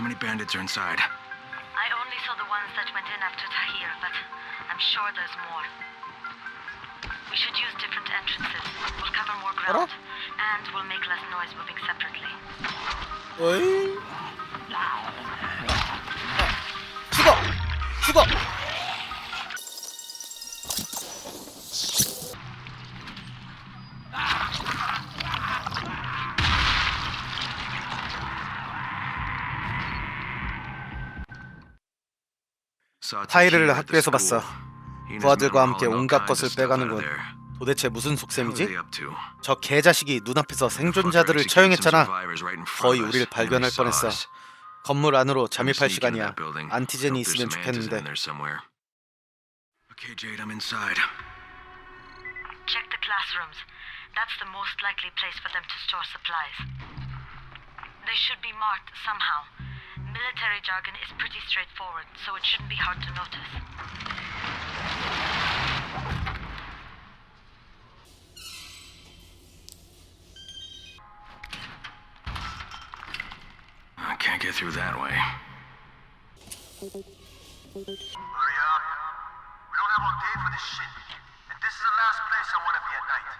How many bandits are inside? I only saw the ones that went in after Tahir, but I'm sure there's more. We should use different entrances. We'll cover more ground. And we'll make less noise moving separately. 어이? 죽어! 죽어! The 학교에서. 봤어. 부하들과 함께 온갖 것을 빼가는군. 도대체 무슨 속셈이지? 저 개자식이 눈앞에서 생존자들을 처형했잖아. 거의 우리를 발견할 뻔했어. 건물 안으로 잠입할 시간이야. 안티젠이 있으면 좋겠는데. Okay, Jade, I'm inside. Check the classrooms. That's the most likely place for them to store supplies. They should be marked somehow. Military jargon is pretty straightforward, so it shouldn't be hard to notice. I can't get through that way. Hurry up. We don't have all day for this shit. And this is the last place I want to be at night.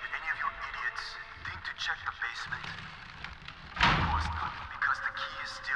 Did any of you idiots think to check the basement? Of course not, because the key is still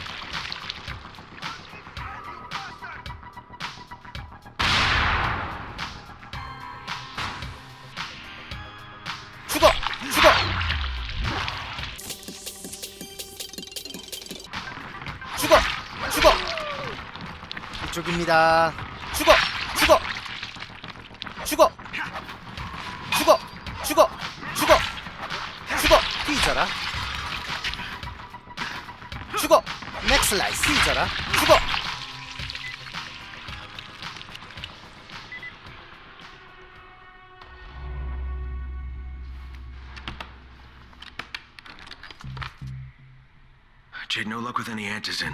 이쪽입니다. 죽어! 죽어! 죽어! 죽어! 죽어! 죽어! 죽어! 뒤져라! 죽어! 맥슬라이스 뒤져라! 죽어! Jade, no luck with any antizen.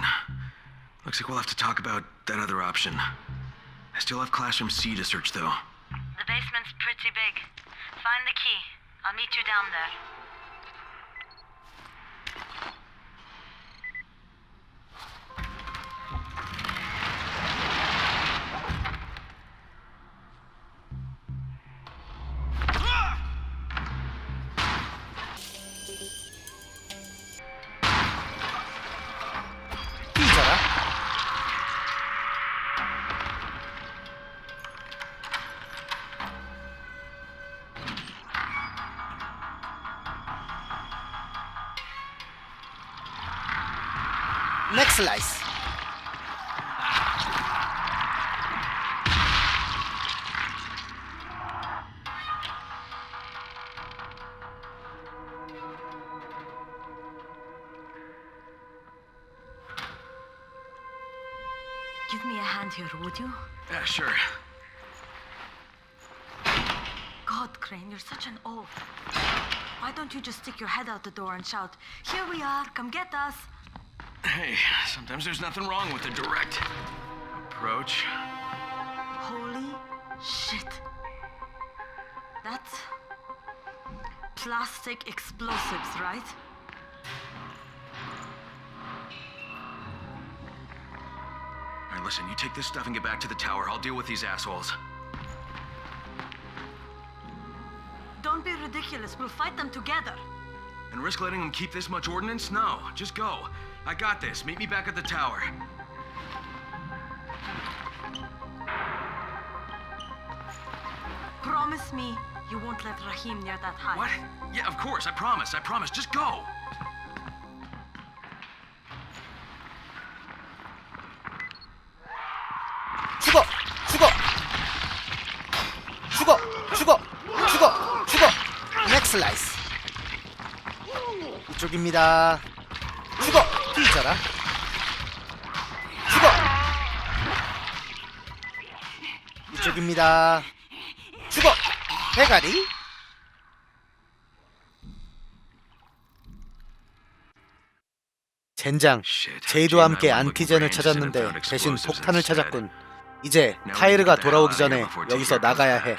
Looks like we'll have to talk about that other option. I still have classroom C to search, though. The basement's pretty big. Find the key. I'll meet you down there. next slice. Give me a hand here, would you? Yeah, sure. God, Crane, you're such an oaf. Why don't you just stick your head out the door and shout, Here we are, come get us? Hey, sometimes there's nothing wrong with a direct approach. Holy shit. That's plastic explosives, right? All right, listen, you take this stuff and get back to the tower. I'll deal with these assholes. Don't be ridiculous. We'll fight them together. And risk letting them keep this much ordnance? No, just go. I got this. Meet me back at the tower. Promise me you won't let Rahim near that hive. What? Yeah, of course. I promise. I promise. Just go. 이쪽입니다. 죽어! 뒤져라. 죽어. 이쪽입니다. 죽어. 대가리. 젠장. And 함께 안티젠을 찾았는데 대신 폭탄을. 찾았군. 이제 타이르가 돌아오기 전에 여기서 나가야 해.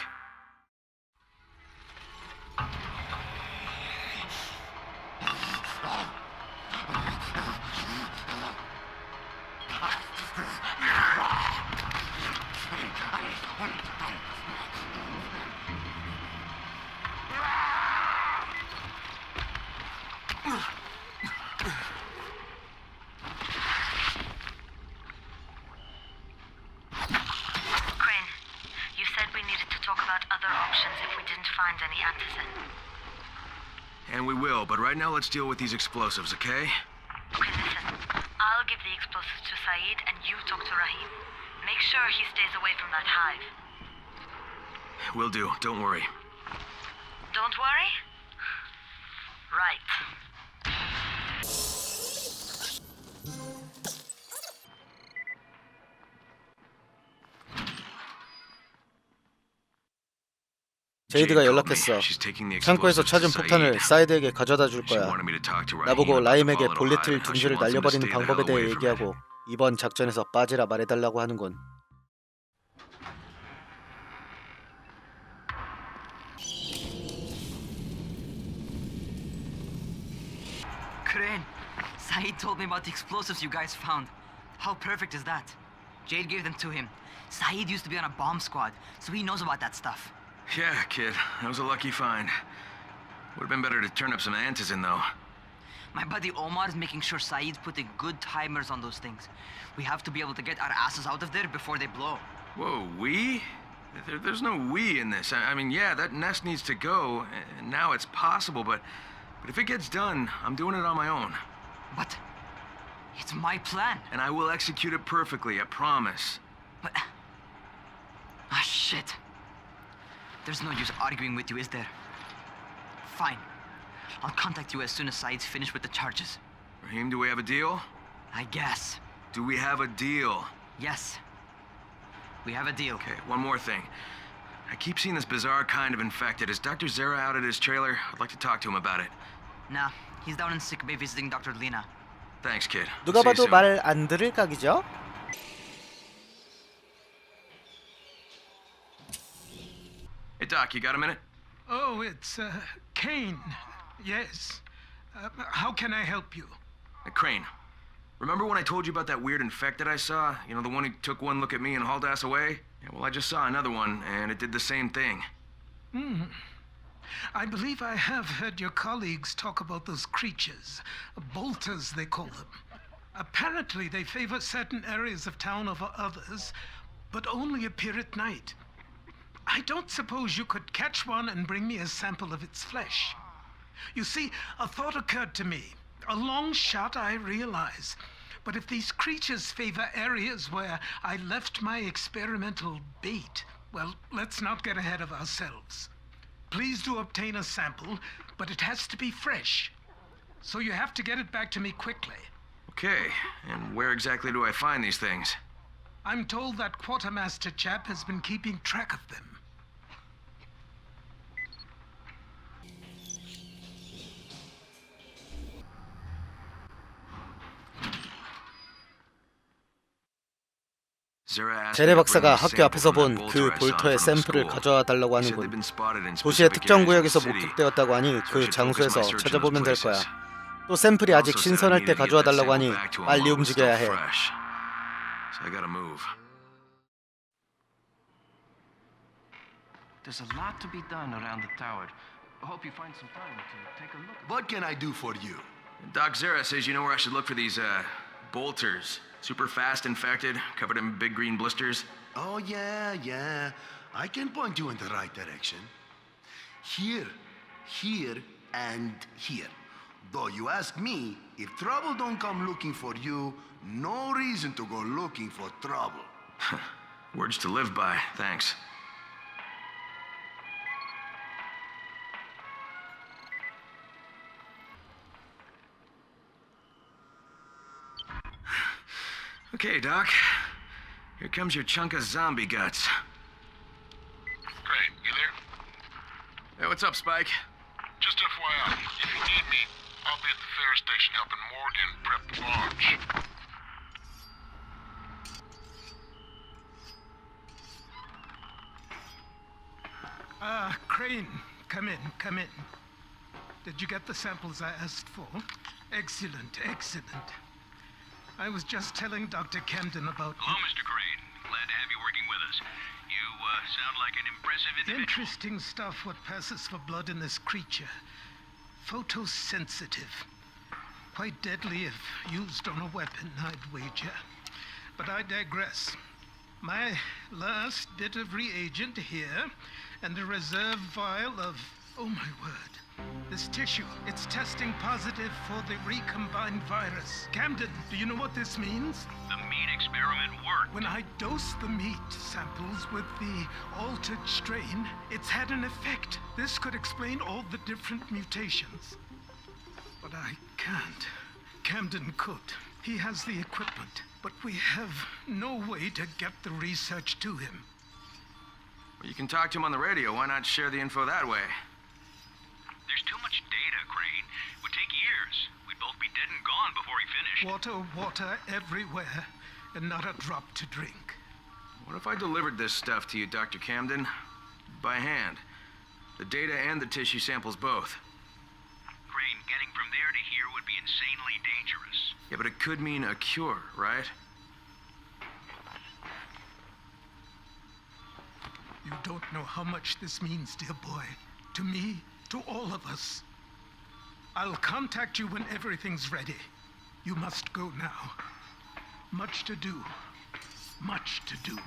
Find any. And we will, but right now let's deal with these explosives, okay? Okay, listen. I'll give the explosives to Saeed and you talk to Rahim. Make sure he stays away from that hive. Will do. Don't worry. Don't worry? Right. 제이드가. 연락했어. 창고에서 찾은 폭탄을. 사이드에게 가져다 줄 거야. 나보고 라임에게 she 둥지를 날려버리는 방법에 대해. 얘기하고 이번 작전에서 빠지라 말해달라고 하는군. Crane, Saeed told me about the explosives you guys found. How perfect is that? Jade gave them to him. Saeed used to be on a bomb squad, so he knows about that stuff. Yeah, kid. That was a lucky find. Would have been better to turn up some antizin, though. My buddy Omar is making sure Saeed's putting good timers on those things. We have to be able to get our asses out of there before they blow. Whoa, we? There, there's no we in this. I, I mean, yeah, that nest needs to go, and now it's possible, but, but if it gets done, I'm doing it on my own. But it's my plan. And I will execute it perfectly, I promise. But ah shit. There's no use arguing with you, is there? Fine. I'll contact you as soon as Saeed's finished with the charges. Raheem, do we have a deal? I guess. Do we have a deal? Yes. We have a deal. Okay, one more thing. I keep seeing this bizarre kind of infected. Is Dr. Zera out at his trailer? I'd like to talk to him about it. Nah, he's down in sick bay visiting Dr. Lena. Thanks, kid. 누가 See you 봐도 soon. 말 안 들을 각이죠? Hey, Doc, you got a minute? Oh, it's uh, Kane. Yes. Uh, how can I help you? Hey, Crane. Remember when I told you about that weird infected I saw? You know, the one who took one look at me and hauled ass away? Yeah, well, I just saw another one, and it did the same thing. Hmm. I believe I have heard your colleagues talk about those creatures. Bolters, they call them. Apparently, they favor certain areas of town over others, but only appear at night. I don't suppose you could catch one and bring me a sample of its flesh. You see, a thought occurred to me. A long shot, I realize. But if these creatures favor areas where I left my experimental bait, well, let's not get ahead of ourselves. Please do obtain a sample, but it has to be fresh. So you have to get it back to me quickly. Okay, and where exactly do I find these things? I'm told that quartermaster chap has been keeping track of them. 제레 박사가 학교 앞에서 본 그 볼터의 샘플을. 가져와 달라고 하는군. 도시의 특정 구역에서. 목격되었다고 하니 그 장소에서 찾아보면 될 거야. 또 샘플이 아직 신선할 때 가져와 달라고 하니 빨리 움직여야 해. fresh. So I gotta move. There's a lot to be done around the tower. I hope you find some time to take a look. What can I do for you? Doc Zera says you know where I should look for these, uh, bolters. Super fast infected, covered in big green blisters. Oh, yeah, yeah. I can point you in the right direction. Here, here, and here. Though you ask me, if trouble don't come looking for you, no reason to go looking for trouble. Words to live by, thanks. Okay, Doc. Here comes your chunk of zombie guts. Great, you there? Hey, what's up, Spike? Just FYI, if you need me, I'll be at the fair station helping Morgan prep the launch. Ah, Crane, come in, come in. Did you get the samples I asked for? Excellent, excellent. I was just telling Dr. Camden about Hello, Mr. Crane. Glad to have you working with us. You uh, sound like an impressive individual. interesting stuff what passes for blood in this creature. Photosensitive. Quite deadly if used on a weapon, I'd wager. But I digress. My last bit of reagent here, and a reserve vial of. Oh my word. This tissue, it's testing positive for the recombined virus. Camden, do you know what this means? The meat experiment worked. When I dose the meat samples with the altered strain, it's had an effect. This could explain all the different mutations. But I can't. Camden could. He has the equipment, but we have no way to get the research to him. Well, you can talk to him on the radio. Why not share the info that way? Water, water everywhere, and not a drop to drink. What if I delivered this stuff to you, Dr. Camden? By hand. The data and the tissue samples both. Crane, getting from there to here would be insanely dangerous. Yeah, but it could mean a cure, right? You don't know how much this means, dear boy. To me, to all of us. I'll contact you when everything's ready. You must go now. Much to do. Much to do.